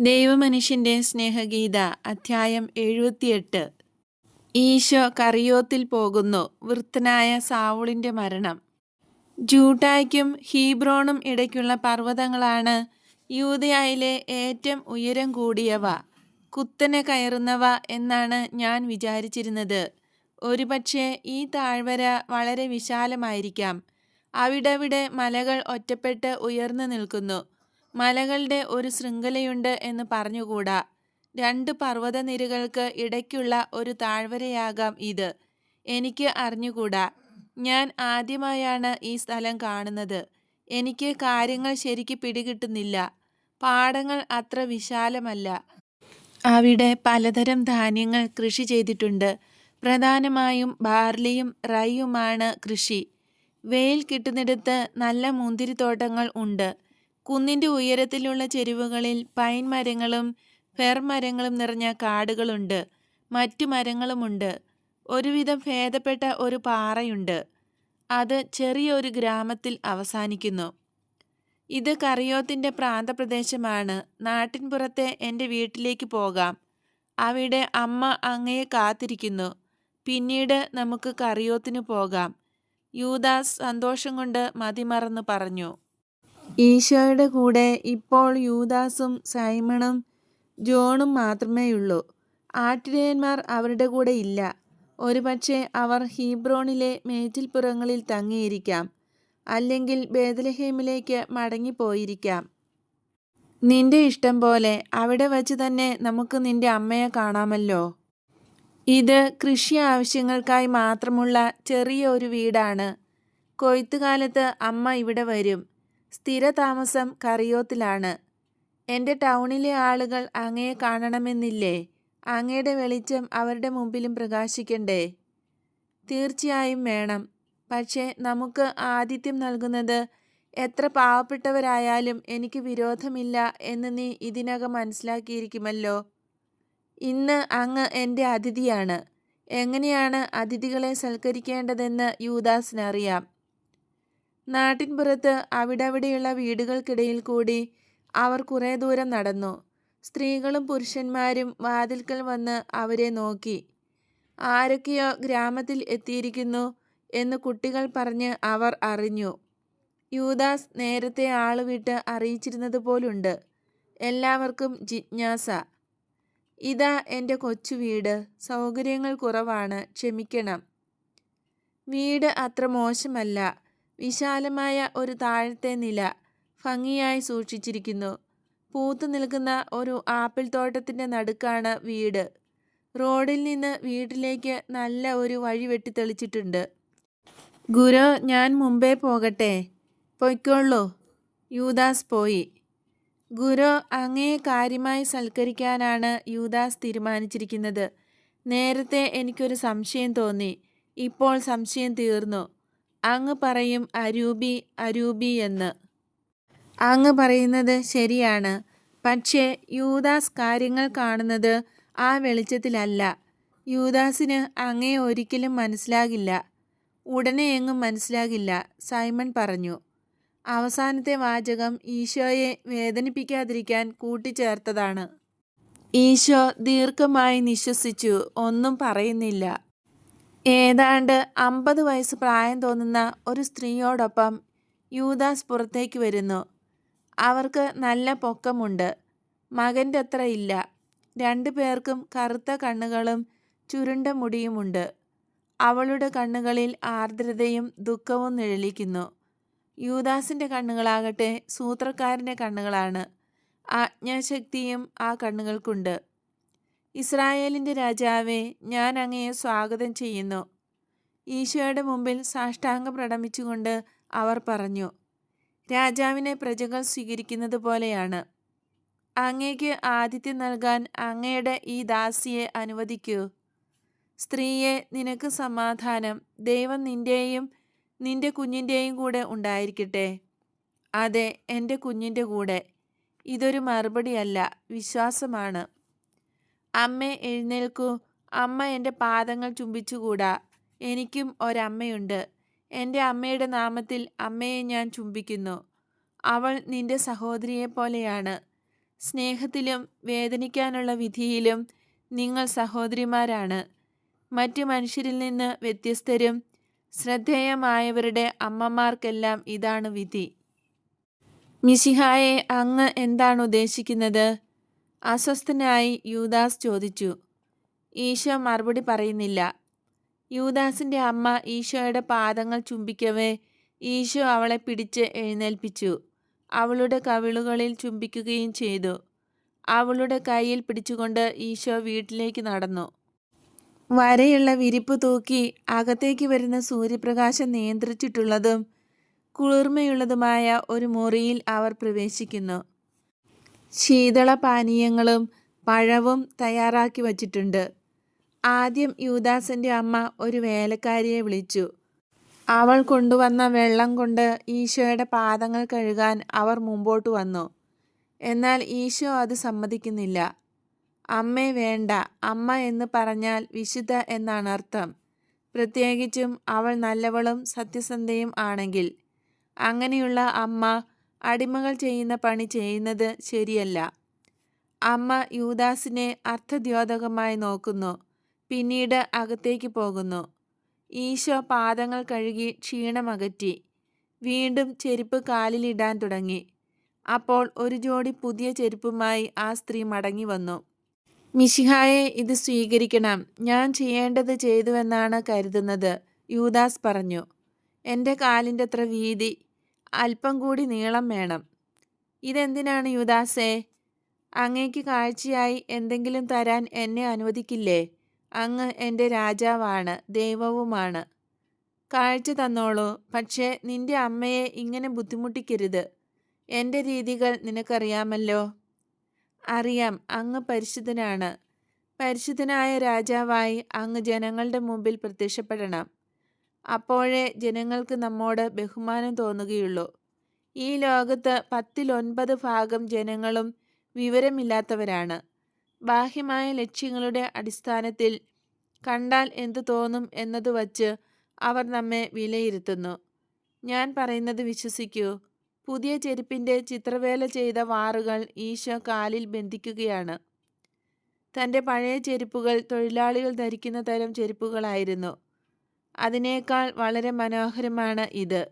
ദൈവമനുഷ്യന്റെ സ്നേഹഗീത അധ്യായം എഴുപത്തിയെട്ട്. ഈശോ കറിയോത്തിൽ പോകുന്നു വൃത്തനായ സാവുളിന്റെ മരണം. ജൂട്ടായ്ക്കും ഹീബ്രോണും ഇടയ്ക്കുള്ള പർവതങ്ങളാണ് യൂതയായിലെ ഏറ്റവും ഉയരം കൂടിയവ. കുത്തനെ കയറുന്നവ എന്നാണ് ഞാൻ വിചാരിച്ചിരുന്നത്. ഒരുപക്ഷെ ഈ താഴ്വര വളരെ വിശാലമായിരിക്കാം. അവിടവിടെ മലകൾ ഒറ്റപ്പെട്ട് ഉയർന്നു നിൽക്കുന്നു. മലകളുടെ ഒരു ശൃംഖലയുണ്ട് എന്ന് പറഞ്ഞുകൂടാ. രണ്ട് പർവതനിരകൾക്ക് ഇടയ്ക്കുള്ള ഒരു താഴ്വരയാകാം ഇത്. എനിക്ക് അറിഞ്ഞുകൂടാ. ഞാൻ ആദ്യമായാണ് ഈ സ്ഥലം കാണുന്നത്. എനിക്ക് കാര്യങ്ങൾ ശരിക്ക് പിടികിട്ടുന്നില്ല. പാടങ്ങൾ അത്ര വിശാലമല്ല. അവിടെ പലതരം ധാന്യങ്ങൾ കൃഷി ചെയ്തിട്ടുണ്ട്. പ്രധാനമായും ബാർലിയും റൈയുമാണ് കൃഷി. വെയിൽ കിട്ടുന്നിടത്ത് നല്ല മുന്തിരിത്തോട്ടങ്ങൾ ഉണ്ട്. കുന്നിന്റെ ഉയരത്തിലുള്ള ചെരുവുകളിൽ പൈൻ മരങ്ങളും ഫെർ മരങ്ങളും നിറഞ്ഞ കാടുകളുണ്ട്. മറ്റു മരങ്ങളുമുണ്ട്. ഒരുവിധം ഭേദപ്പെട്ട ഒരു പാറയുണ്ട്. അത് ചെറിയൊരു ഗ്രാമത്തിൽ അവസാനിക്കുന്നു. ഇത് കറിയോത്തിന്റെ പ്രാന്തപ്രദേശമാണ്. നാട്ടിൻപുറത്തെ എന്റെ വീട്ടിലേക്ക് പോകാം. അവിടെ അമ്മ അങ്ങയെ കാത്തിരിക്കുന്നു. പിന്നീട് നമുക്ക് കറിയോത്തിന് പോകാം. യൂദാസ് സന്തോഷം കൊണ്ട് മതിമറന്ന് പറഞ്ഞു. ഈശോയുടെ കൂടെ ഇപ്പോൾ യൂദാസും സൈമണും ജോണും മാത്രമേയുള്ളൂ. ആട്ടിടയന്മാർ അവരുടെ കൂടെ ഇല്ല. ഒരുപക്ഷെ അവർ ഹീബ്രോണിലെ മേച്ചിൽപ്പുറങ്ങളിൽ തങ്ങിയിരിക്കാം. അല്ലെങ്കിൽ ബേദലഹേമിലേക്ക് മടങ്ങിപ്പോയിരിക്കാം. നിന്റെ ഇഷ്ടം പോലെ അവിടെ വച്ച് തന്നെ നമുക്ക് നിന്റെ അമ്മയെ കാണാമല്ലോ. ഇത് കൃഷി ആവശ്യങ്ങൾക്കായി മാത്രമുള്ള ചെറിയ ഒരു വീടാണ്. കൊയ്ത്തുകാലത്ത് അമ്മ ഇവിടെ വരും. സ്ഥിരതാമസം കറിയോത്തിലാണ്. എന്റെ ടൗണിലെ ആളുകൾ അങ്ങയെ കാണണമെന്നില്ലേ? അങ്ങയുടെ വെളിച്ചം അവരുടെ മുമ്പിലും പ്രകാശിക്കണ്ടേ? തീർച്ചയായും വേണം. പക്ഷേ നമുക്ക് ആതിഥ്യം നൽകുന്നത് എത്ര പാവപ്പെട്ടവരായാലും എനിക്ക് വിരോധമില്ല എന്ന് നീ ഇതിനകം മനസ്സിലാക്കിയിരിക്കുമല്ലോ. ഇന്ന് അങ്ങ് എന്റെ അതിഥിയാണ്. എങ്ങനെയാണ് അതിഥികളെ സൽക്കരിക്കേണ്ടതെന്ന് യൂദാസിനറിയാം നാട്ടിൻപുറത്ത് അവിടവിടെയുള്ള വീടുകൾക്കിടയിൽ കൂടി അവർ കുറേ ദൂരം നടന്നു. സ്ത്രീകളും പുരുഷന്മാരും വാതിൽക്കൽ വന്ന് അവരെ നോക്കി. ആരൊക്കെയോ ഗ്രാമത്തിൽ എത്തിയിരിക്കുന്നു എന്ന് കുട്ടികൾ പറഞ്ഞ് അവർ അറിഞ്ഞു. യൂദാസ് നേരത്തെ ആളുവിട്ട് അറിയിച്ചിരുന്നത് പോലുണ്ട് എല്ലാവർക്കും ജിജ്ഞാസ. ഇതാ എന്റെ കൊച്ചു വീട്. സൗകര്യങ്ങൾ കുറവാണ്. ക്ഷമിക്കണം. വീട് അത്ര മോശമല്ല. വിശാലമായ ഒരു താഴത്തെ നില ഭംഗിയായി സൂക്ഷിച്ചിരിക്കുന്നു. പൂത്തു നിൽക്കുന്ന ഒരു ആപ്പിൾ തോട്ടത്തിന്റെ നടുക്കാണ് വീട്. റോഡിൽ നിന്ന് വീട്ടിലേക്ക് നല്ല ഒരു വഴി വെട്ടിത്തെളിച്ചിട്ടുണ്ട്. ഗുരു ഞാൻ മുമ്പേ പോകട്ടെ. പൊയ്ക്കൊള്ളൂ. യൂദാസ് പോയി. ഗുരു അങ്ങേ കാര്യമായി സൽക്കരിക്കാനാണ് യൂദാസ് തീരുമാനിച്ചിരിക്കുന്നത്. നേരത്തെ എനിക്കൊരു സംശയം തോന്നി. ഇപ്പോൾ സംശയം തീർന്നു. അങ്ങ് പറയും അരൂപി അരൂപി എന്ന്. അങ്ങ് പറയുന്നത് ശരിയാണ്. പക്ഷേ യൂദാസ് കാര്യങ്ങൾ കാണുന്നത് ആ വെളിച്ചത്തിലല്ല. യൂദാസിന് അങ്ങേ ഒരിക്കലും മനസ്സിലാകില്ല. ഉടനെ എങ്ങും മനസ്സിലാകില്ല സൈമൺ പറഞ്ഞു. അവസാനത്തെ വാചകം ഈശോയെ വേദനിപ്പിക്കാതിരിക്കാൻ കൂട്ടിച്ചേർത്തതാണ്. ഈശോ ദീർഘമായി നിശ്വസിച്ചു ഒന്നും പറയുന്നില്ല. ഏതാണ്ട് അമ്പത് വയസ്സ് പ്രായം തോന്നുന്ന ഒരു സ്ത്രീയോടൊപ്പം യൂദാസ് പുറത്തേക്ക് വരുന്നു. അവർക്ക് നല്ല പൊക്കമുണ്ട്. മകന്റെ അത്ര ഇല്ല. രണ്ടു പേർക്കും കറുത്ത കണ്ണുകളും ചുരുണ്ട മുടിയുമുണ്ട്. അവളുടെ കണ്ണുകളിൽ ആർദ്രതയും ദുഃഖവും നിഴലിക്കുന്നു. യൂദാസിന്റെ കണ്ണുകളാകട്ടെ സൂത്രക്കാരന്റെ കണ്ണുകളാണ്. ആജ്ഞാശക്തിയും ആ കണ്ണുകൾക്കുണ്ട്. ഇസ്രായേലിന്റെ രാജാവെ ഞാൻ അങ്ങയെ സ്വാഗതം ചെയ്യുന്നു. ഈശോയുടെ മുമ്പിൽ സാഷ്ടാംഗം പ്രടമിച്ചുകൊണ്ട് അവർ പറഞ്ഞു രാജാവിനെ പ്രജകൾ സ്വീകരിക്കുന്നത് പോലെയാണ്. അങ്ങയ്ക്ക് ആതിഥ്യം നൽകാൻ അങ്ങയുടെ ഈ ദാസിയെ അനുവദിക്കൂ. സ്ത്രീയെ നിനക്ക് സമാധാനം ദൈവം നിന്റെയും നിന്റെ കുഞ്ഞിന്റെയും കൂടെ ഉണ്ടായിരിക്കട്ടെ. അതെ എന്റെ കുഞ്ഞിന്റെ കൂടെ. ഇതൊരു മറുപടിയല്ല വിശ്വാസമാണ്. അമ്മേ എഴുന്നേൽക്കൂ. അമ്മ എന്റെ പാദങ്ങൾ ചുംബിച്ചുകൂടാ. എനിക്കും ഒരമ്മയുണ്ട്. എന്റെ അമ്മയുടെ നാമത്തിൽ അമ്മയെ ഞാൻ ചുംബിക്കുന്നു. അവൾ നിന്റെ സഹോദരിയെ പോലെയാണ്. സ്നേഹത്തിലും വേദനിക്കാനുള്ള വിധിയിലും നിങ്ങൾ സഹോദരിമാരാണ്. മറ്റു മനുഷ്യരിൽ നിന്ന് വ്യത്യസ്തരും ശ്രദ്ധേയമായവരുടെ അമ്മമാർക്കെല്ലാം ഇതാണ് വിധി. മിശിഹായെ അങ്ങ് എന്താണ് ഉദ്ദേശിക്കുന്നത്? അസ്വസ്ഥനായി യൂദാസ് ചോദിച്ചു ഈശോ മറുപടി പറയുന്നില്ല. യൂദാസിന്റെ അമ്മ ഈശോയുടെ പാദങ്ങൾ ചുംബിക്കവേ. ഈശോ അവളെ പിടിച്ച് എഴുന്നേൽപ്പിച്ചു. അവളുടെ കവിളുകളിൽ ചുംബിക്കുകയും ചെയ്തു. അവളുടെ കയ്യിൽ പിടിച്ചുകൊണ്ട് ഈശോ വീട്ടിലേക്ക് നടന്നു. വരയുള്ള വിരിപ്പ് തൂക്കി അകത്തേക്ക് വരുന്ന സൂര്യപ്രകാശം നിയന്ത്രിച്ചിട്ടുള്ളതും കുളിർമയുള്ളതുമായ ഒരു മുറിയിൽ അവർ പ്രവേശിക്കുന്നു. ശീതള പാനീയങ്ങളും പഴവും തയ്യാറാക്കി വച്ചിട്ടുണ്ട്. ആദ്യം യൂദാസിന്റെ അമ്മ ഒരു വേലക്കാരിയെ വിളിച്ചു. അവൾ കൊണ്ടുവന്ന വെള്ളം കൊണ്ട് ഈശോയുടെ പാദങ്ങൾ കഴുകാൻ അവർ മുമ്പോട്ട് വന്നു. എന്നാൽ ഈശോ അത് സമ്മതിക്കുന്നില്ല. അമ്മേ വേണ്ട. അമ്മ എന്ന് പറഞ്ഞാൽ വിശുദ്ധ എന്നാണ് അർത്ഥം. പ്രത്യേകിച്ചും അവൾ നല്ലവളും സത്യസന്ധയും ആണെങ്കിൽ. അങ്ങനെയുള്ള അമ്മ അടിമകൾ ചെയ്യുന്ന പണി ചെയ്യുന്നത് ശരിയല്ല. അമ്മ യൂദാസിനെ അർത്ഥദ്യോതകമായി നോക്കുന്നു. പിന്നീട് അകത്തേക്ക് പോകുന്നു. ഈശോ പാദങ്ങൾ കഴുകി ക്ഷീണമകറ്റി വീണ്ടും ചെരുപ്പ് കാലിലിടാൻ തുടങ്ങി. അപ്പോൾ ഒരു ജോഡി പുതിയ ചെരുപ്പുമായി ആ സ്ത്രീ മടങ്ങി വന്നു. മിശിഹായെ ഇത് സ്വീകരിക്കണം. ഞാൻ ചെയ്യേണ്ടത് ചെയ്തുവെന്നാണ് കരുതുന്നത് യൂദാസ് പറഞ്ഞു. എന്റെ കാലിന്റെ അത്ര വീതി? അല്പം കൂടി നീളം വേണം. ഇതെന്തിനാണ് യുദാസേ? അങ്ങേക്ക് കാഴ്ചയായി എന്തെങ്കിലും തരാൻ എന്നെ അനുവദിക്കില്ലേ? അങ്ങ് എന്റെ രാജാവാണ് ദൈവവുമാണ്. കാഴ്ച തന്നോളൂ പക്ഷേ നിന്റെ അമ്മയെ ഇങ്ങനെ ബുദ്ധിമുട്ടിക്കരുത്. എന്റെ രീതികൾ നിനക്കറിയാമല്ലോ? അറിയാം അങ്ങ് പരിശുദ്ധനാണ്. പരിശുദ്ധനായ രാജാവായി അങ്ങ് ജനങ്ങളുടെ മുമ്പിൽ പ്രത്യക്ഷപ്പെടണം. അപ്പോഴേ ജനങ്ങൾക്ക് നമ്മോട് ബഹുമാനം തോന്നുകയുള്ളൂ. ഈ ലോകത്ത് പത്തിലൊൻപത് ഭാഗം ജനങ്ങളും വിവരമില്ലാത്തവരാണ്. ബാഹ്യമായ ലക്ഷ്യങ്ങളുടെ അടിസ്ഥാനത്തിൽ കണ്ടാൽ എന്തു തോന്നും എന്നത് വച്ച് അവർ നമ്മെ വിലയിരുത്തുന്നു. ഞാൻ പറയുന്നത് വിശ്വസിക്കൂ. പുതിയ ചെരുപ്പിന്റെ ചിത്രവേല ചെയ്ത വാറുകൾ ഈശോ കാലിൽ ബന്ധിക്കുകയാണ്. തന്റെ പഴയ ചെരുപ്പുകൾ തൊഴിലാളികൾ ധരിക്കുന്ന തരം ചെരുപ്പുകളായിരുന്നു. അതിനേക്കാൾ വളരെ മനോഹരമാണ് ഇത്.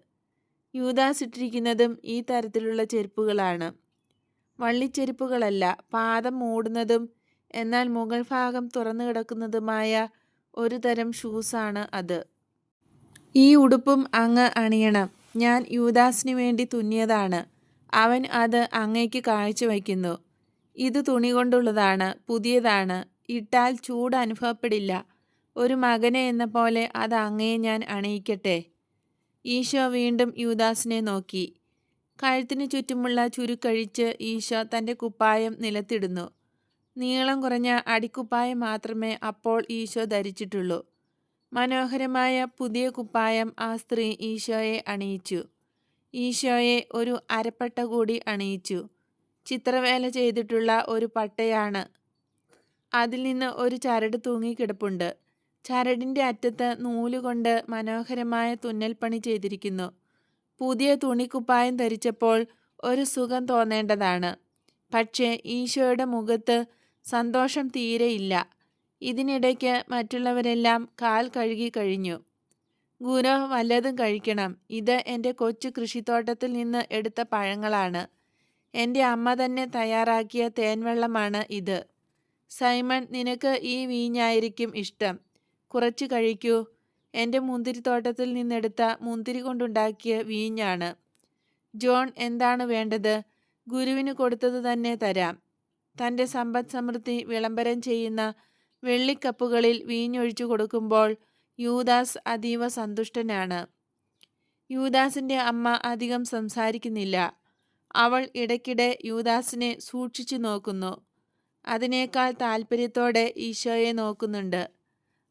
യൂദാസ് ഇട്ടിരിക്കുന്നതും ഈ തരത്തിലുള്ള ചെരുപ്പുകളാണ്. വള്ളിച്ചെരുപ്പുകളല്ല പാദം മൂടുന്നതും എന്നാൽ മുകൾ ഭാഗം തുറന്നു കിടക്കുന്നതുമായ ഒരു തരം ഷൂസാണ് അത്. ഈ ഉടുപ്പും അങ്ങ് അണിയണം. ഞാൻ യൂദാസിന് വേണ്ടി തുന്നിയതാണ്. അവൻ അത് അങ്ങേക്ക് കാഴ്ചവെക്കുന്നു ഇത് തുണി കൊണ്ടുള്ളതാണ് പുതിയതാണ്. ഇട്ടാൽ ചൂട് അനുഭവപ്പെടില്ല. ഒരു മകനെ എന്ന പോലെ അത് അങ്ങയെ ഞാൻ അണയിക്കട്ടെ. ഈശോ വീണ്ടും യൂദാസിനെ നോക്കി. കഴുത്തിന് ചുറ്റുമുള്ള ചുരുക്കഴിച്ച് ഈശോ തന്റെ കുപ്പായം നിലത്തിടുന്നു. നീളം കുറഞ്ഞ അടിക്കുപ്പായം മാത്രമേ അപ്പോൾ ഈശോ ധരിച്ചിട്ടുള്ളൂ. മനോഹരമായ പുതിയ കുപ്പായം ആ സ്ത്രീ ഈശോയെ അണിയിച്ചു. ഈശോയെ ഒരു അരപ്പട്ട കൂടി അണിയിച്ചു. ചിത്രവേല ചെയ്തിട്ടുള്ള ഒരു പട്ടയാണ്. അതിൽ നിന്ന് ഒരു ചരട് തൂങ്ങിക്കിടപ്പുണ്ട്. ചരടിന്റെ അറ്റത്ത് നൂലുകൊണ്ട് മനോഹരമായ തുന്നൽപ്പണി ചെയ്തിരിക്കുന്നു. പുതിയ തുണിക്കുപ്പായം ധരിച്ചപ്പോൾ ഒരു സുഖം തോന്നേണ്ടതാണ്. പക്ഷേ ഈശോയുടെ മുഖത്ത് സന്തോഷം തീരെയില്ല ഇതിനിടയ്ക്ക് മറ്റുള്ളവരെല്ലാം കാൽ കഴുകി കഴിഞ്ഞു. ഗുരു വല്ലതും കഴിക്കണം. ഇത് എന്റെ കൊച്ചു കൃഷിത്തോട്ടത്തിൽ നിന്ന് എടുത്ത പഴങ്ങളാണ്. എന്റെ അമ്മ തന്നെ തയ്യാറാക്കിയ തേൻവെള്ളമാണ് ഇത്. സൈമൺ നിനക്ക് ഈ വീഞ്ഞായിരിക്കും ഇഷ്ടം. കുറച്ച് കഴിക്കൂ. എന്റെ മുന്തിരിത്തോട്ടത്തിൽ നിന്നെടുത്ത മുന്തിരി കൊണ്ടുണ്ടാക്കിയ വീഞ്ഞാണ്. ജോൺ എന്താണ് വേണ്ടത്? ഗുരുവിന് കൊടുത്തത് തന്നെ തരാം. തന്റെ സമ്പദ് സമൃദ്ധി വിളംബരം ചെയ്യുന്ന വെള്ളിക്കപ്പുകളിൽ വീഞ്ഞൊഴിച്ചു കൊടുക്കുമ്പോൾ യൂദാസ് അതീവ സന്തുഷ്ടനാണ്. യൂദാസിന്റെ അമ്മ അധികം സംസാരിക്കുന്നില്ല. അവൾ ഇടയ്ക്കിടെ യൂദാസിനെ സൂക്ഷിച്ചു നോക്കുന്നു. അതിനേക്കാൾ താല്പര്യത്തോടെ ഈശോയെ നോക്കുന്നുണ്ട്.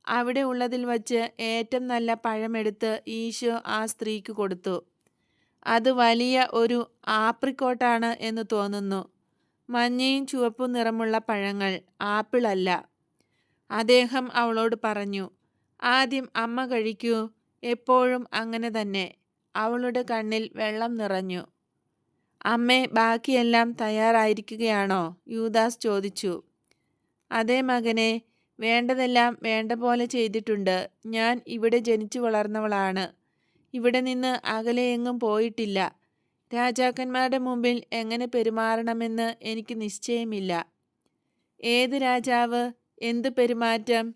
അവിടെ ഉള്ളതിൽ വച്ച് ഏറ്റവും നല്ല പഴമെടുത്ത് ഈശോ ആ സ്ത്രീക്ക് കൊടുത്തു. അത് വലിയ ഒരു ആപ്രിക്കോട്ടാണ് എന്ന് തോന്നുന്നു. മഞ്ഞയും ചുവപ്പും നിറമുള്ള പഴങ്ങൾ ആപ്പിളല്ല. അദ്ദേഹം അവളോട് പറഞ്ഞു ആദ്യം അമ്മ കഴിക്കൂ എപ്പോഴും അങ്ങനെ തന്നെ. അവളുടെ കണ്ണിൽ വെള്ളം നിറഞ്ഞു. അമ്മേ ബാക്കിയെല്ലാം തയ്യാറായിരിക്കുകയാണോ? യൂദാസ് ചോദിച്ചു. അതേ മകനെ വേണ്ടതെല്ലാം വേണ്ട പോലെ ചെയ്തിട്ടുണ്ട്. ഞാൻ ഇവിടെ ജനിച്ചു വളർന്നവളാണ്. ഇവിടെ നിന്ന് അകലെ എങ്ങും പോയിട്ടില്ല. രാജാക്കന്മാരുടെ മുമ്പിൽ എങ്ങനെ പെരുമാറണമെന്ന് എനിക്ക് നിശ്ചയമില്ല. ഏത് രാജാവ്? എന്ത് പെരുമാറ്റം?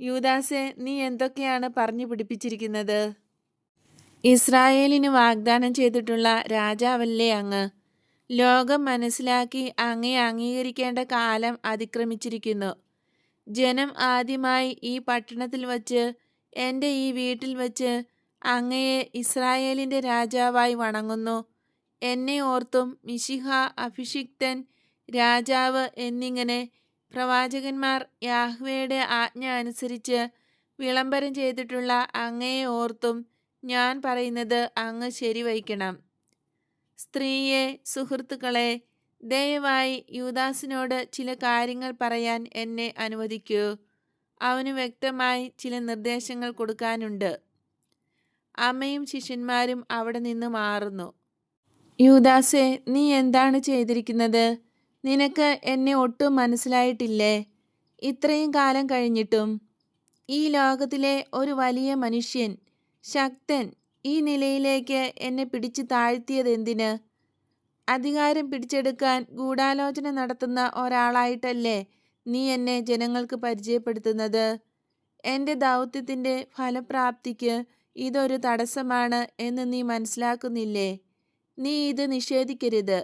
യൂദാസെ നീ എന്തൊക്കെയാണ് പറഞ്ഞു പിടിപ്പിച്ചിരിക്കുന്നത്? ഇസ്രായേലിന് വാഗ്ദാനം ചെയ്തിട്ടുള്ള രാജാവല്ലേ അങ്ങ്? ലോകം മനസ്സിലാക്കി അങ്ങയെ അംഗീകരിക്കേണ്ട കാലം അതിക്രമിച്ചിരിക്കുന്നു. ജനം ആദ്യമായി ഈ പട്ടണത്തിൽ വച്ച് എന്റെ ഈ വീട്ടിൽ വച്ച് അങ്ങയെ ഇസ്രായേലിന്റെ രാജാവായി വണങ്ങുന്നു. എന്നെ ഓർത്തും മിശിഹ അഭിഷിക്തൻ രാജാവ് എന്നിങ്ങനെ പ്രവാചകന്മാർ യാഹ്വയുടെ ആജ്ഞ അനുസരിച്ച് വിളംബരം ചെയ്തിട്ടുള്ള അങ്ങയെ ഓർത്തും ഞാൻ പറയുന്നത് അങ്ങ് ശരിവയ്ക്കണം. സ്ത്രീയെ സുഹൃത്തുക്കളെ ദയവായി യൂദാസിനോട് ചില കാര്യങ്ങൾ പറയാൻ എന്നെ അനുവദിക്കൂ. അവന് വ്യക്തമായി ചില നിർദ്ദേശങ്ങൾ കൊടുക്കാനുണ്ട്. അമ്മയും ശിഷ്യന്മാരും അവിടെ നിന്ന് മാറുന്നു. യൂദാസെ നീ എന്താണ് ചെയ്തിരിക്കുന്നത്? നിനക്ക് എന്നെ ഒട്ടും മനസ്സിലായിട്ടില്ലേ? ഇത്രയും കാലം കഴിഞ്ഞിട്ടും ഈ ലോകത്തിലെ ഒരു വലിയ മനുഷ്യൻ ശക്തൻ ഈ നിലയിലേക്ക് എന്നെ പിടിച്ചു താഴ്ത്തിയതെന്തിന്? അധികാരം പിടിച്ചെടുക്കാൻ ഗൂഢാലോചന നടത്തുന്ന ഒരാളായിട്ടല്ലേ നീ എന്നെ ജനങ്ങൾക്ക് പരിചയപ്പെടുത്തുന്നത്? എന്റെ ദൗത്യത്തിന്റെ ഫലപ്രാപ്തിക്ക് ഇതൊരു തടസ്സമാണ് എന്ന് നീ മനസ്സിലാക്കുന്നില്ലേ? നീ ഇത് നിഷേധിക്കരുത്.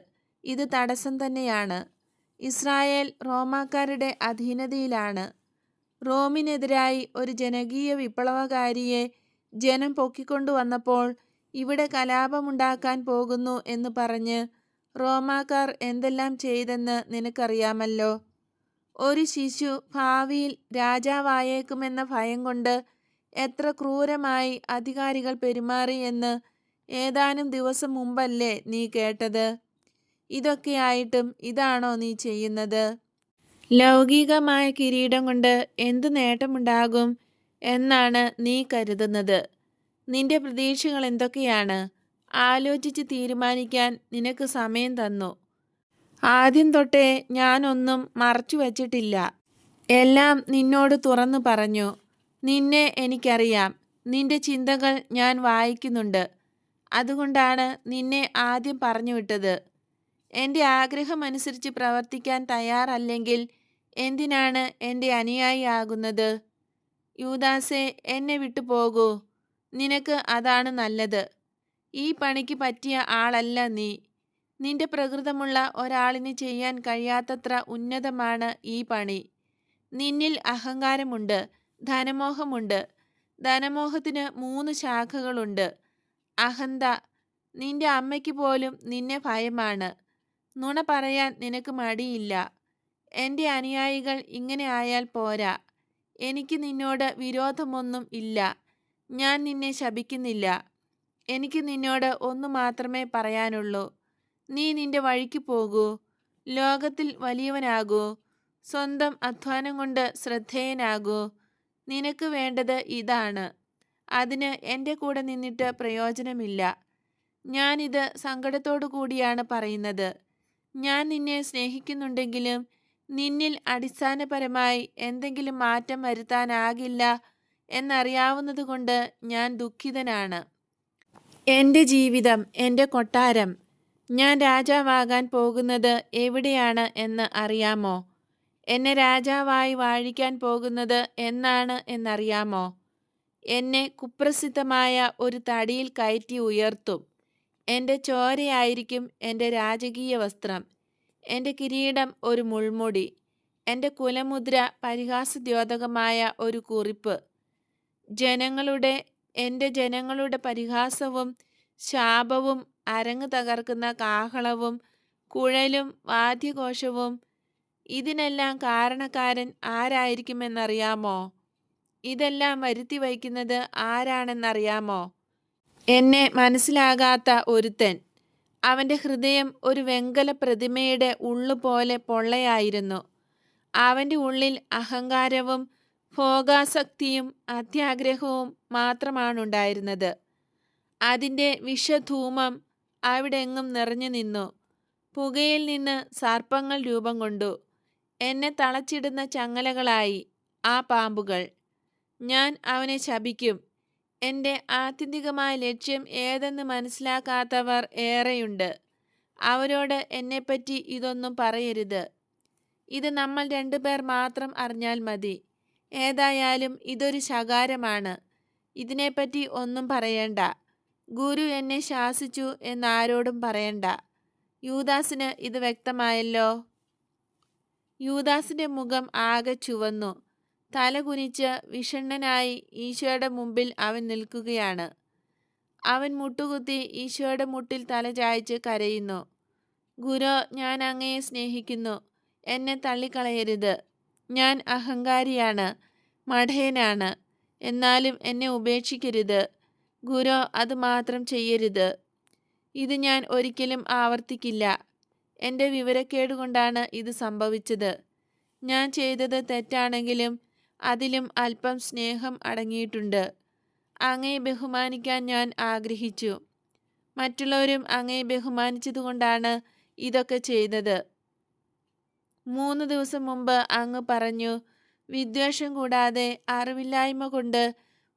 ഇത് തടസ്സം തന്നെയാണ്. ഇസ്രായേൽ റോമാക്കാരുടെ അധീനതയിലാണ്. റോമിനെതിരായി ഒരു ജനകീയ വിപ്ലവകാരിയെ ജനം പൊക്കിക്കൊണ്ടുവന്നപ്പോൾ ഇവിടെ കലാപമുണ്ടാക്കാൻ പോകുന്നു എന്ന് പറഞ്ഞ് റോമാക്കാർ എന്തെല്ലാം ചെയ്തെന്ന് നിനക്കറിയാമല്ലോ? ഒരു ശിശു ഭാവിയിൽ രാജാവായേക്കുമെന്ന ഭയം കൊണ്ട് എത്ര ക്രൂരമായി അധികാരികൾ പെരുമാറിയെന്ന് ഏതാനും ദിവസം മുമ്പല്ലേ നീ കേട്ടത്? ഇതൊക്കെയായിട്ടും ഇതാണോ നീ ചെയ്യുന്നത്? ലൗകികമായ കിരീടം കൊണ്ട് എന്ത് നേട്ടമുണ്ടാകും എന്നാണ് നീ കരുതുന്നത്. നിന്റെ പ്രതീക്ഷകൾ എന്തൊക്കെയാണ്? ആലോചിച്ച് തീരുമാനിക്കാൻ നിനക്ക് സമയം തന്നു. ആദ്യം തൊട്ടേ ഞാനൊന്നും മറച്ചു വച്ചിട്ടില്ല. എല്ലാം നിന്നോട് തുറന്നു പറഞ്ഞു. നിന്നെ എനിക്കറിയാം. നിന്റെ ചിന്തകൾ ഞാൻ വായിക്കുന്നുണ്ട്. അതുകൊണ്ടാണ് നിന്നെ ആദ്യം പറഞ്ഞു വിട്ടത്. എന്റെ ആഗ്രഹമനുസരിച്ച് പ്രവർത്തിക്കാൻ തയ്യാറല്ലെങ്കിൽ എന്തിനാണ് എന്റെ അനുയായി ആകുന്നത്? യൂദാസെ എന്നെ വിട്ടു പോകൂ നിനക്ക് അതാണ് നല്ലത്. ഈ പണിക്ക് പറ്റിയ ആളല്ല നീ. നിന്റെ പ്രകൃതമുള്ള ഒരാളിന് ചെയ്യാൻ കഴിയാത്തത്ര ഉന്നതമാണ് ഈ പണി. നിന്നിൽ അഹങ്കാരമുണ്ട് ധനമോഹമുണ്ട്. ധനമോഹത്തിന് മൂന്ന് ശാഖകളുണ്ട്. അഹന്ത നിന്റെ അമ്മയ്ക്ക് പോലും നിന്നെ ഭയമാണ്. നുണ പറയാൻ നിനക്ക് മടിയില്ല. എന്റെ അനുയായികൾ ഇങ്ങനെ ആയാൽ പോരാ. എനിക്ക് നിന്നോട് വിരോധമൊന്നും ഇല്ല. ഞാൻ നിന്നെ ശപിക്കുന്നില്ല. എനിക്ക് നിന്നോട് ഒന്നു മാത്രമേ പറയാനുള്ളൂ. നീ നിന്റെ വഴിക്ക് പോകൂ. ലോകത്തിൽ വലിയവനാകൂ. സ്വന്തം അധ്വാനം കൊണ്ട് ശ്രദ്ധേയനാകൂ. നിനക്ക് വേണ്ടത് ഇതാണ്. അതിന് എന്റെ കൂടെ നിന്നിട്ട് പ്രയോജനമില്ല. ഞാനിത് സങ്കടത്തോടു കൂടിയാണ് പറയുന്നത്. ഞാൻ നിന്നെ സ്നേഹിക്കുന്നുണ്ടെങ്കിലും നിന്നിൽ അടിസ്ഥാനപരമായി എന്തെങ്കിലും മാറ്റം വരുത്താനാകില്ല എന്നറിയാവുന്നതുകൊണ്ട് ഞാൻ ദുഃഖിതനാണ്. എന്റെ ജീവിതം എന്റെ കൊട്ടാരം ഞാൻ രാജാവാകാൻ പോകുന്നത് എവിടെയാണ് എന്ന് അറിയാമോ? എന്നെ രാജാവായി വാഴിക്കാൻ പോകുന്നത് എന്നാണ് എന്നറിയാമോ? എന്നെ കുപ്രസിദ്ധമായ ഒരു തടിയിൽ കയറ്റി ഉയർത്തും. എന്റെ ചോരയായിരിക്കും എന്റെ രാജകീയ വസ്ത്രം. എന്റെ കിരീടം ഒരു മുൾമുടി. എന്റെ കുലമുദ്ര പരിഹാസദ്യോതകമായ ഒരു കുറിപ്പ്. ജനങ്ങളുടെ എന്റെ ജനങ്ങളുടെ പരിഹാസവും ശാപവും അരങ്ങ് തകർക്കുന്ന കാഹളവും കുഴലും വാദ്യഘോഷവും ഇതിനെല്ലാം കാരണക്കാരൻ ആരായിരിക്കുമെന്നറിയാമോ? ഇതെല്ലാം വരുത്തി വയ്ക്കുന്നത് ആരാണെന്നറിയാമോ? എന്നെ മനസ്സിലാകാത്ത ഒരുത്തൻ. അവന്റെ ഹൃദയം ഒരു വെങ്കല പ്രതിമയുടെ ഉള്ളുപോലെ പൊള്ളയായിരുന്നു. അവന്റെ ഉള്ളിൽ അഹങ്കാരവും ഭോഗാസക്തിയും അത്യാഗ്രഹവും മാത്രമാണുണ്ടായിരുന്നത്. അതിന്റെ വിഷധൂമം അവിടെങ്ങും നിറഞ്ഞു നിന്നു. പുകയിൽ നിന്ന് സർപ്പങ്ങൾ രൂപം കൊണ്ടു എന്നെ തളച്ചിടുന്ന ചങ്ങലകളായി ആ പാമ്പുകൾ. ഞാൻ അവനെ ശപിക്കും. എന്റെ ആത്യന്തികമായ ലക്ഷ്യം ഏതെന്ന് മനസ്സിലാക്കാത്തവർ ഏറെയുണ്ട്. അവരോട് എന്നെപ്പറ്റി ഇതൊന്നും പറയരുത്. ഇത് നമ്മൾ രണ്ടുപേർ മാത്രം അറിഞ്ഞാൽ മതി. ഏതായാലും ഇതൊരു ശകാരമാണ്. ഇതിനെപ്പറ്റി ഒന്നും പറയണ്ട. ഗുരു എന്നെ ശാസിച്ചു എന്നാരോടും പറയണ്ട. യൂദാസിന് ഇത് വ്യക്തമായല്ലോ? യൂദാസിന്റെ മുഖം ആകെ ചുവന്നു. തലകുനിച്ച് വിഷണ്ണനായി ഈശോയുടെ മുമ്പിൽ അവൻ നിൽക്കുകയാണ്. അവൻ മുട്ടുകുത്തി ഈശോയുടെ മുട്ടിൽ തല ചായച്ച് കരയുന്നു. ഗുരു ഞാൻ അങ്ങയെ സ്നേഹിക്കുന്നു. എന്നെ തള്ളിക്കളയരുത്. ഞാൻ അഹങ്കാരിയാണ് മഠേനാണ്. എന്നാലും എന്നെ ഉപേക്ഷിക്കരുത്. ഗുരു അത് മാത്രം ചെയ്യരുത്. ഇത് ഞാൻ ഒരിക്കലും ആവർത്തിക്കില്ല. എന്റെ വിവരക്കേടുകൊണ്ടാണ് ഇത് സംഭവിച്ചത്. ഞാൻ ചെയ്തത് തെറ്റാണെങ്കിലും അതിലും അല്പം സ്നേഹം അടങ്ങിയിട്ടുണ്ട്. അങ്ങയെ ബഹുമാനിക്കാൻ ഞാൻ ആഗ്രഹിച്ചു. മറ്റുള്ളവരും അങ്ങയെ ബഹുമാനിച്ചതുകൊണ്ടാണ് ഇതൊക്കെ ചെയ്തത്. മൂന്ന് ദിവസം മുമ്പ് അങ്ങ് പറഞ്ഞു വിദ്വേഷം കൂടാതെ അറിവില്ലായ്മ കൊണ്ട്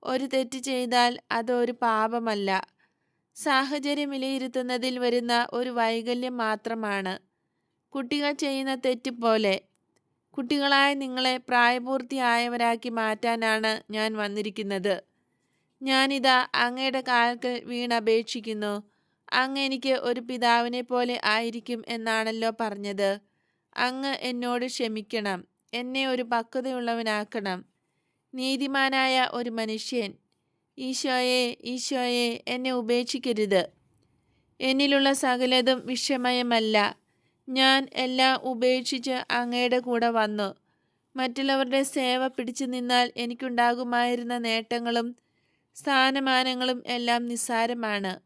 ഒരു തെറ്റ് ചെയ്താൽ അതൊരു പാപമല്ല. സാഹചര്യം വിലയിരുത്തുന്നതിൽ വരുന്ന ഒരു വൈകല്യം മാത്രമാണ്. കുട്ടികൾ ചെയ്യുന്ന തെറ്റ് പോലെ കുട്ടികളായ നിങ്ങളെ പ്രായപൂർത്തിയായവരാക്കി മാറ്റാനാണ് ഞാൻ വന്നിരിക്കുന്നത്. ഞാനിതാ അങ്ങയുടെ കാൽക്കൽ വീണപേക്ഷിക്കുന്നു. അങ്ങ് എനിക്ക് ഒരു പിതാവിനെ പോലെ ആയിരിക്കും എന്നാണല്ലോ പറഞ്ഞത്. അങ്ങ് എന്നോട് ക്ഷമിക്കണം. എന്നെ ഒരു പക്വതയുള്ളവനാക്കണം. നീതിമാനായ ഒരു മനുഷ്യൻ. ഈശോയെ ഈശോയെ എന്നെ ഉപേക്ഷിക്കരുത്. എന്നിലുള്ള സകലതും വിഷമയമല്ല. ഞാൻ എല്ലാം ഉപേക്ഷിച്ച് അങ്ങയുടെ കൂടെ വന്നു. മറ്റുള്ളവരുടെ സേവ പിടിച്ചു നിന്നാൽ എനിക്കുണ്ടാകുമായിരുന്ന നേട്ടങ്ങളും സ്ഥാനമാനങ്ങളും എല്ലാം നിസ്സാരമാണ്.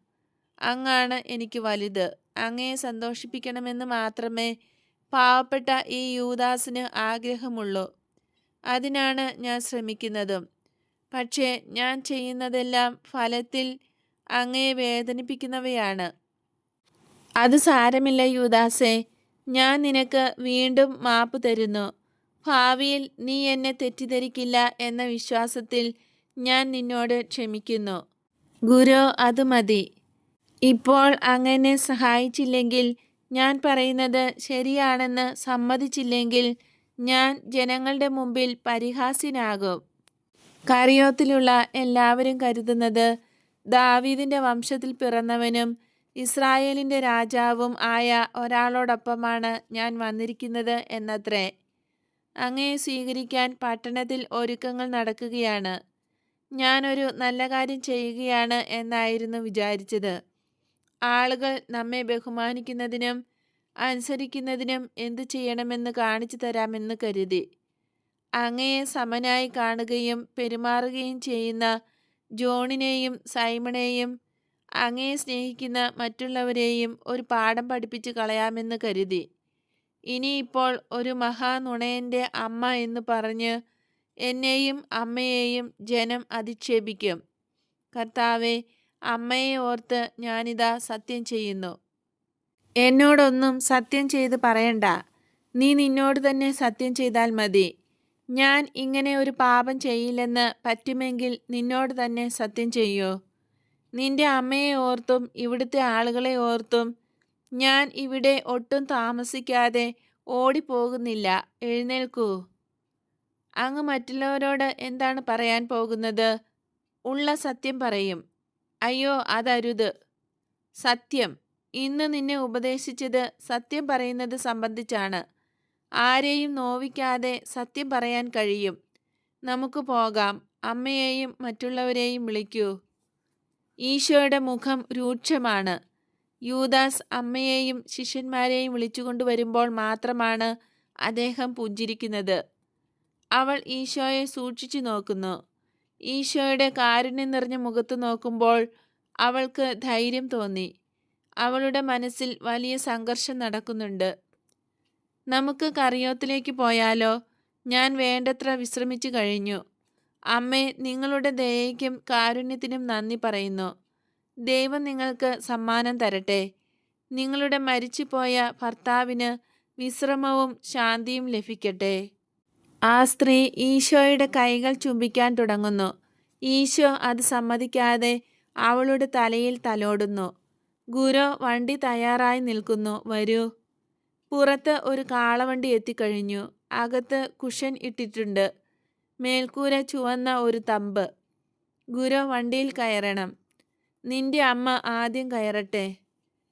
അങ്ങാണ് എനിക്ക് വലുത്. അങ്ങയെ സന്തോഷിപ്പിക്കണമെന്ന് മാത്രമേ പാവപ്പെട്ട ഈ യൂദാസിന് ആഗ്രഹമുള്ളൂ. അതിനാണ് ഞാൻ ശ്രമിക്കുന്നതും. പക്ഷേ ഞാൻ ചെയ്യുന്നതെല്ലാം ഫലത്തിൽ അങ്ങയെ വേദനിപ്പിക്കുന്നവയാണ്. അത് സാരമില്ല യൂദാസേ. ഞാൻ നിനക്ക് വീണ്ടും മാപ്പ് തരുന്നു. ഭാവിയിൽ നീ എന്നെ തെറ്റിദ്ധരിക്കില്ല എന്ന വിശ്വാസത്തിൽ ഞാൻ നിന്നോട് ക്ഷമിക്കുന്നു. ഗുരു അത് മതി. ഇപ്പോൾ അങ്ങനെ സഹായിച്ചില്ലെങ്കിൽ ഞാൻ പറയുന്നത് ശരിയാണെന്ന് സമ്മതിച്ചില്ലെങ്കിൽ ഞാൻ ജനങ്ങളുടെ മുമ്പിൽ പരിഹാസ്യനാകും. കറിയോത്തിലുള്ള എല്ലാവരും കരുതുന്നത് ദാവീദിന്റെ വംശത്തിൽ പിറന്നവനും ഇസ്രായേലിന്റെ രാജാവും ആയ ഒരാളോടൊപ്പമാണ് ഞാൻ വന്നിരിക്കുന്നത് എന്നത്രേ. അങ്ങയെ സ്വീകരിക്കാൻ പട്ടണത്തിൽ ഒരുക്കങ്ങൾ നടക്കുകയാണ്. ഞാനൊരു നല്ല കാര്യം ചെയ്യുകയാണ് എന്നായിരുന്നു വിചാരിച്ചത്. ആളുകൾ നമ്മെ ബഹുമാനിക്കുന്നതിനും അനുസരിക്കുന്നതിനും എന്തു ചെയ്യണമെന്ന് കാണിച്ചു തരാമെന്ന് കരുതി. അങ്ങയെ സമനായി കാണുകയും പെരുമാറുകയും ചെയ്യുന്ന ജോണിനെയും സൈമണെയും അങ്ങയെ സ്നേഹിക്കുന്ന മറ്റുള്ളവരെയും ഒരു പാഠം പഠിപ്പിച്ച് കളയാമെന്ന് കരുതി. ഇനിയിപ്പോൾ ഒരു മഹാനുണയന്റെ അമ്മ എന്ന് പറഞ്ഞ് എന്നെയും അമ്മയെയും ജനം അധിക്ഷേപിക്കും. കർത്താവെ അമ്മയെ ഓർത്ത് ഞാനിതാ സത്യം ചെയ്യുന്നു. എന്നോടൊന്നും സത്യം ചെയ്ത് പറയണ്ട. നീ നിന്നോട് തന്നെ സത്യം ചെയ്താൽ മതി. ഞാൻ ഇങ്ങനെ ഒരു പാപം ചെയ്യില്ലെന്ന് പറ്റുമെങ്കിൽ നിന്നോട് തന്നെ സത്യം ചെയ്യൂ. നിന്റെ അമ്മയെ ഓർത്തും ഇവിടുത്തെ ആളുകളെ ഓർത്തും ഞാൻ ഇവിടെ ഒട്ടും താമസിക്കാതെ ഓടിപ്പോകുന്നില്ല. എഴുന്നേൽക്കൂ. അങ്ങ് മറ്റുള്ളവരോട് എന്താണ് പറയാൻ പോകുന്നത്? ഉള്ള സത്യം പറയും. അയ്യോ അതരുത്. സത്യം. ഇന്ന് നിന്നെ ഉപദേശിച്ചത് സത്യം പറയുന്നത് സംബന്ധിച്ചാണ്. ആരെയും നോവിക്കാതെ സത്യം പറയാൻ കഴിയും. നമുക്ക് പോകാം. അമ്മയെയും മറ്റുള്ളവരെയും വിളിക്കൂ. ഈശോയുടെ മുഖം രൂക്ഷമാണ്. യൂദാസ് അമ്മയെയും ശിഷ്യന്മാരെയും വിളിച്ചുകൊണ്ടുവരുമ്പോൾ മാത്രമാണ് അദ്ദേഹം പുഞ്ചിരിക്കുന്നത്. അവൾ ഈശോയെ സൂക്ഷിച്ചു നോക്കുന്നു. ഈശോയുടെ കാരുണ്യം നിറഞ്ഞ മുഖത്ത് നോക്കുമ്പോൾ അവൾക്ക് ധൈര്യം തോന്നി. അവളുടെ മനസ്സിൽ വലിയ സംഘർഷം നടക്കുന്നുണ്ട്. നമുക്ക് കറിയോത്തിലേക്ക് പോയാലോ? ഞാൻ വേണ്ടത്ര വിശ്രമിച്ചു കഴിഞ്ഞു. അമ്മേ നിങ്ങളുടെ ദയയ്ക്കും കാരുണ്യത്തിനും നന്ദി പറയുന്നു. ദൈവം നിങ്ങൾക്ക് സമ്മാനം തരട്ടെ. നിങ്ങളുടെ മരിച്ചുപോയ ഭർത്താവിന് വിശ്രമവും ശാന്തിയും ലഭിക്കട്ടെ. ആ സ്ത്രീ ഈശോയുടെ കൈകൾ ചുംബിക്കാൻ തുടങ്ങുന്നു. ഈശോ അത് സമ്മതിക്കാതെ അവളുടെ തലയിൽ തലോടുന്നു. ഗുരു വണ്ടി തയ്യാറായി നിൽക്കുന്നു. വരൂ. പുറത്ത് ഒരു കാളവണ്ടി എത്തിക്കഴിഞ്ഞു. അകത്ത് കുഷൻ ഇട്ടിട്ടുണ്ട്. മേൽക്കൂര ചുവന്ന ഒരു തമ്പ്. ഗുരു വണ്ടിയിൽ കയറണം. നിന്റെ അമ്മ ആദ്യം കയറട്ടെ.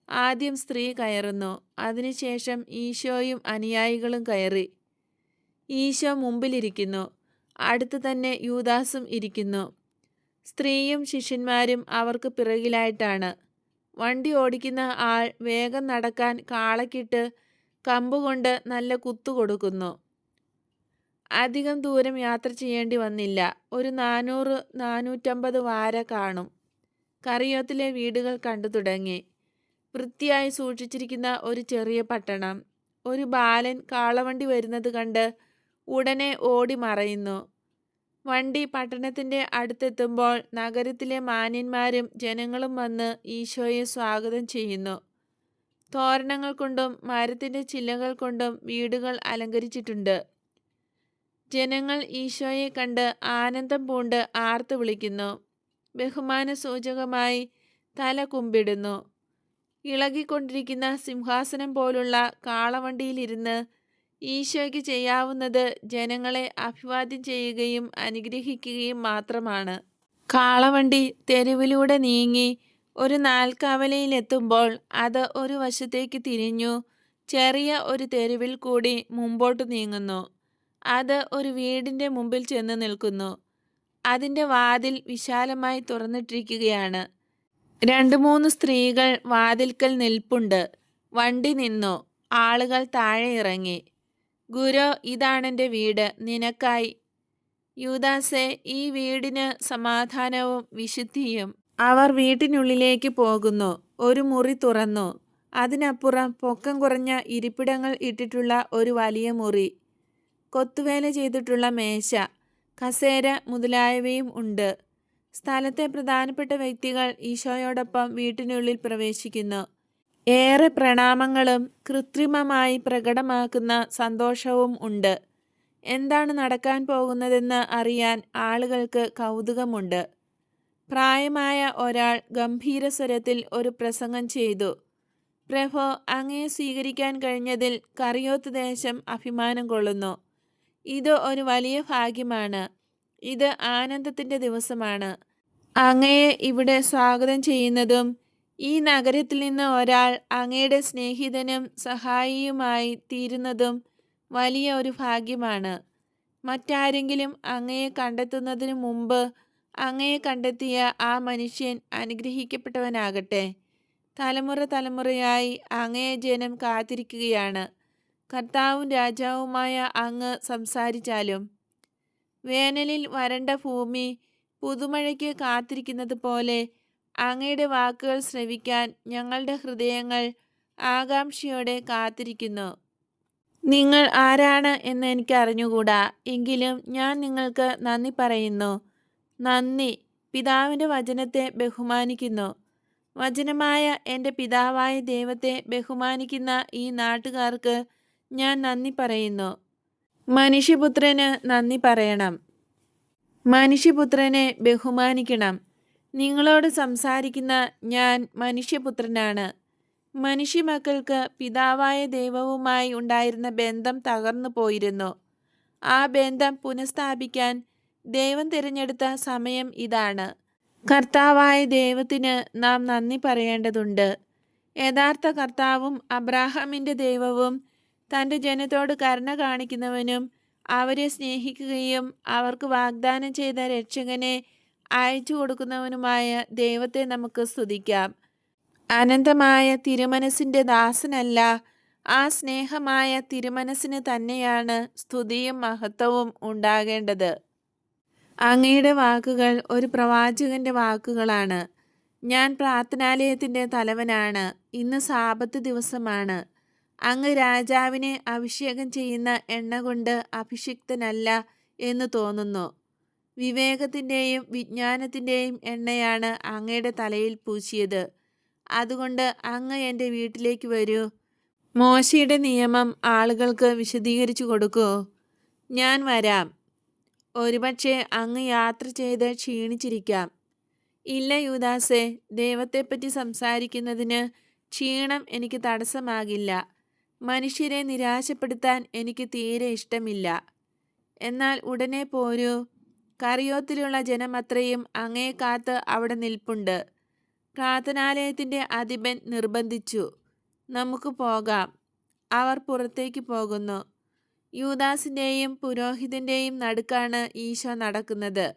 ആദ്യം സ്ത്രീ കയറുന്നു. അതിനുശേഷം ഈശോയും അനുയായികളും കയറി. ഈശോ മുമ്പിലിരിക്കുന്നു. അടുത്ത് തന്നെ യൂദാസും ഇരിക്കുന്നു. സ്ത്രീയും ശിഷ്യന്മാരും അവർക്ക് പിറകിലായിട്ടാണ്. വണ്ടി ഓടിക്കുന്ന ആൾ വേഗം നടക്കാൻ കാളക്കിട്ട് കമ്പുകൊണ്ട് നല്ല കുത്തു കൊടുക്കുന്നു. അധികം ദൂരം യാത്ര ചെയ്യേണ്ടി വന്നില്ല. ഒരു നാനൂറ് നാനൂറ്റമ്പത് വാര കാണും. കറിയോത്തിലെ വീടുകൾ കണ്ടു തുടങ്ങി. വൃത്തിയായി സൂക്ഷിച്ചിരിക്കുന്ന ഒരു ചെറിയ പട്ടണം. ഒരു ബാലൻ കാളവണ്ടി വരുന്നത് കണ്ട് ഉടനെ ഓടി മറയുന്നു. വണ്ടി പട്ടണത്തിന്റെ അടുത്തെത്തുമ്പോൾ നഗരത്തിലെ മാന്യന്മാരും ജനങ്ങളും വന്ന് ഈശോയെ സ്വാഗതം ചെയ്യുന്നു. തോരണങ്ങൾ കൊണ്ടും മരത്തിന്റെ ചില്ലകൾ കൊണ്ടും വീടുകൾ അലങ്കരിച്ചിട്ടുണ്ട്. ജനങ്ങൾ ഈശോയെ കണ്ട് ആനന്ദം പൂണ്ട് ആർത്തു വിളിക്കുന്നു. ബഹുമാന സൂചകമായി തല കുമ്പിടുന്നു. ഇളകിക്കൊണ്ടിരിക്കുന്ന സിംഹാസനം പോലുള്ള കാളവണ്ടിയിലിരുന്ന് ഈശോയ്ക്ക് ചെയ്യാവുന്നത് ജനങ്ങളെ അഭിവാദ്യം ചെയ്യുകയും അനുഗ്രഹിക്കുകയും മാത്രമാണ്. കാളവണ്ടി തെരുവിലൂടെ നീങ്ങി ഒരു നാൽക്കവലയിലെത്തുമ്പോൾ അത് ഒരു വശത്തേക്ക് തിരിഞ്ഞു ചെറിയ ഒരു തെരുവിൽ കൂടി മുമ്പോട്ട് നീങ്ങുന്നു. അത് ഒരു വീടിന്റെ മുമ്പിൽ ചെന്ന് നിൽക്കുന്നു. അതിന്റെ വാതിൽ വിശാലമായി തുറന്നിട്ടിരിക്കുകയാണ്. രണ്ട് മൂന്ന് സ്ത്രീകൾ വാതിൽക്കൽ നിൽപ്പുണ്ട്. വണ്ടി നിന്നു. ആളുകൾ താഴെ ഇറങ്ങി. ഗുരു ഇതാണെന്റെ വീട്. നിനക്കായി. യൂദാസെ ഈ വീടിന് സമാധാനവും വിശുദ്ധിയും. അവർ വീട്ടിനുള്ളിലേക്ക് പോകുന്നു. ഒരു മുറി തുറന്നു. അതിനപ്പുറം പൊക്കം കുറഞ്ഞ ഇരിപ്പിടങ്ങൾ ഇട്ടിട്ടുള്ള ഒരു വലിയ മുറി. കൊത്തുവേല ചെയ്തിട്ടുള്ള മേശ. കസേര മുതലായവയും ഉണ്ട്. സ്ഥലത്തെ പ്രധാനപ്പെട്ട വ്യക്തികൾ ഈശോയോടൊപ്പം വീട്ടിനുള്ളിൽ പ്രവേശിക്കുന്നു. ഏറെ പ്രണാമങ്ങളും കൃത്രിമമായി പ്രകടമാക്കുന്ന സന്തോഷവും ഉണ്ട്. എന്താണ് നടക്കാൻ പോകുന്നതെന്ന് അറിയാൻ ആളുകൾക്ക് കൗതുകമുണ്ട്. പ്രായമായ ഒരാൾ ഗംഭീര സ്വരത്തിൽ ഒരു പ്രസംഗം ചെയ്തു. പ്രഭോ അങ്ങയെ സ്വീകരിക്കാൻ കഴിഞ്ഞതിൽ കറിയോത്ത് ദേശം അഭിമാനം കൊള്ളുന്നു. ഇത് ഒരു വലിയ ഭാഗ്യമാണ്. ഇത് ആനന്ദത്തിന്റെ ദിവസമാണ്. അങ്ങയെ ഇവിടെ സ്വാഗതം ചെയ്യുന്നതും ഈ നഗരത്തിൽ നിന്ന് ഒരാൾ അങ്ങയുടെ സ്നേഹിതനും സഹായിയുമായി തീരുന്നതും വലിയ ഒരു ഭാഗ്യമാണ്. മറ്റാരെങ്കിലും അങ്ങയെ കണ്ടെത്തുന്നതിന് മുമ്പ് അങ്ങയെ കണ്ടെത്തിയ ആ മനുഷ്യൻ അനുഗ്രഹിക്കപ്പെട്ടവനാകട്ടെ. തലമുറ തലമുറയായി അങ്ങയെ ജനം കാത്തിരിക്കുകയാണ്. കർത്താവും രാജാവുമായ അങ്ങ് സംസാരിച്ചാലും. വേനലിൽ വരണ്ട ഭൂമി പുതുമഴയ്ക്ക് കാത്തിരിക്കുന്നത് പോലെ അങ്ങയുടെ വാക്കുകൾ ശ്രവിക്കാൻ ഞങ്ങളുടെ ഹൃദയങ്ങൾ ആകാംക്ഷയോടെ കാത്തിരിക്കുന്നു. നിങ്ങൾ ആരാണ് എന്ന് എനിക്ക് അറിഞ്ഞുകൂടാ. എങ്കിലും ഞാൻ നിങ്ങൾക്ക് നന്ദി പറയുന്നു. നന്ദി. പിതാവിന്റെ വചനത്തെ ബഹുമാനിക്കുന്നു. വചനമായ എന്റെ പിതാവായ ദൈവത്തെ ബഹുമാനിക്കുന്ന ഈ നാട്ടുകാർക്ക് ഞാൻ നന്ദി പറയുന്നു. മനുഷ്യപുത്രന് നന്ദി പറയണം. മനുഷ്യപുത്രനെ ബഹുമാനിക്കണം. നിങ്ങളോട് സംസാരിക്കുന്ന ഞാൻ മനുഷ്യപുത്രനാണ്. മനുഷ്യമക്കൾക്ക് പിതാവായ ദൈവവുമായി ഉണ്ടായിരുന്ന ബന്ധം തകർന്നു പോയിരുന്നു. ആ ബന്ധം പുനഃസ്ഥാപിക്കാൻ ദൈവം തിരഞ്ഞെടുത്ത സമയം ഇതാണ്. കർത്താവായ ദൈവത്തിന് നാം നന്ദി പറയേണ്ടതുണ്ട്. യഥാർത്ഥ കർത്താവും അബ്രാഹാമിന്റെ ദൈവവും തന്റെ ജനത്തോട് കരുണ കാണിക്കുന്നവനും അവരെ സ്നേഹിക്കുകയും അവർക്ക് വാഗ്ദാനം ചെയ്ത രക്ഷകനെ അയച്ചു കൊടുക്കുന്നവനുമായ ദൈവത്തെ നമുക്ക് സ്തുതിക്കാം. അനന്തമായ തിരുമനസിന്റെ ദാസനല്ല ആ സ്നേഹമായ തിരുമനസിന് തന്നെയാണ് സ്തുതിയും മഹത്വവും ഉണ്ടാകേണ്ടത്. അങ്ങയുടെ വാക്കുകൾ ഒരു പ്രവാചകന്റെ വാക്കുകളാണ്. ഞാൻ പ്രാർത്ഥനാലയത്തിന്റെ തലവനാണ് ഇന്ന് സാപത്ത് ദിവസമാണ്. അങ്ങ് രാജാവിനെ അഭിഷേകം ചെയ്യുന്ന എണ്ണ കൊണ്ട് അഭിഷിക്തനല്ല എന്ന് തോന്നുന്നു. വിവേകത്തിന്റെയും വിജ്ഞാനത്തിന്റെയും എണ്ണയാണ് അങ്ങയുടെ തലയിൽ പൂശിയത്. അതുകൊണ്ട് അങ്ങ് എന്റെ വീട്ടിലേക്ക് വരൂ. മോശയുടെ നിയമം ആളുകൾക്ക് വിശദീകരിച്ചു കൊടുക്കൂ. ഞാൻ വരാം. ഒരുപക്ഷെ അങ്ങ് യാത്ര ചെയ്ത് ക്ഷീണിച്ചിരിക്കാം. ഇല്ല യൂദാസെ ദൈവത്തെപ്പറ്റി സംസാരിക്കുന്നതിന് ക്ഷീണം എനിക്ക് തടസ്സമാകില്ല. മനുഷ്യരെ നിരാശപ്പെടുത്താൻ എനിക്ക് തീരെ ഇഷ്ടമില്ല. എന്നാൽ ഉടനെ പോരൂ. കറിയോത്തിലുള്ള ജനമത്രയും അങ്ങേ കാത്ത് അവിടെ നിൽപ്പുണ്ട്. പ്രാർത്ഥനാലയത്തിന്റെ അധിപൻ നിർബന്ധിച്ചു. നമുക്ക് പോകാം. അവർ പുറത്തേക്ക് പോകുന്നു. യൂദാസിന്റെയും പുരോഹിതന്റെയും നടുക്കാണ് ഈശോ നടക്കുന്നത്.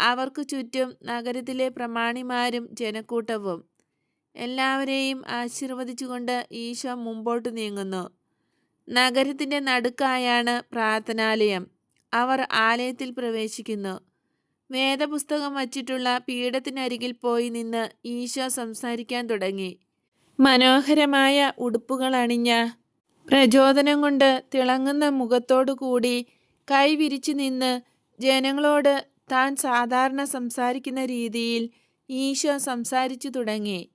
അവർക്കു ചുറ്റും നഗരത്തിലെ പ്രമാണിമാരും ജനക്കൂട്ടവും. എല്ലാവരെയും ആശീർവദിച്ചുകൊണ്ട് ഈശോ മുമ്പോട്ട് നീങ്ങുന്നു. നഗരത്തിന്റെ നടുക്കായാണ് പ്രാർത്ഥനാലയം. അവർ ആലയത്തിൽ പ്രവേശിക്കുന്നു. വേദപുസ്തകം വച്ചിട്ടുള്ള പീഠത്തിനരികിൽ പോയി നിന്ന് ഈശോ സംസാരിക്കാൻ തുടങ്ങി. മനോഹരമായ ഉടുപ്പുകൾ അണിഞ്ഞ പ്രചോദനം കൊണ്ട് തിളങ്ങുന്ന മുഖത്തോടു കൂടി കൈവിരിച്ചു നിന്ന് ജനങ്ങളോട് താൻ സാധാരണ സംസാരിക്കുന്ന രീതിയിൽ ഈശോ സംസാരിച്ചു തുടങ്ങി.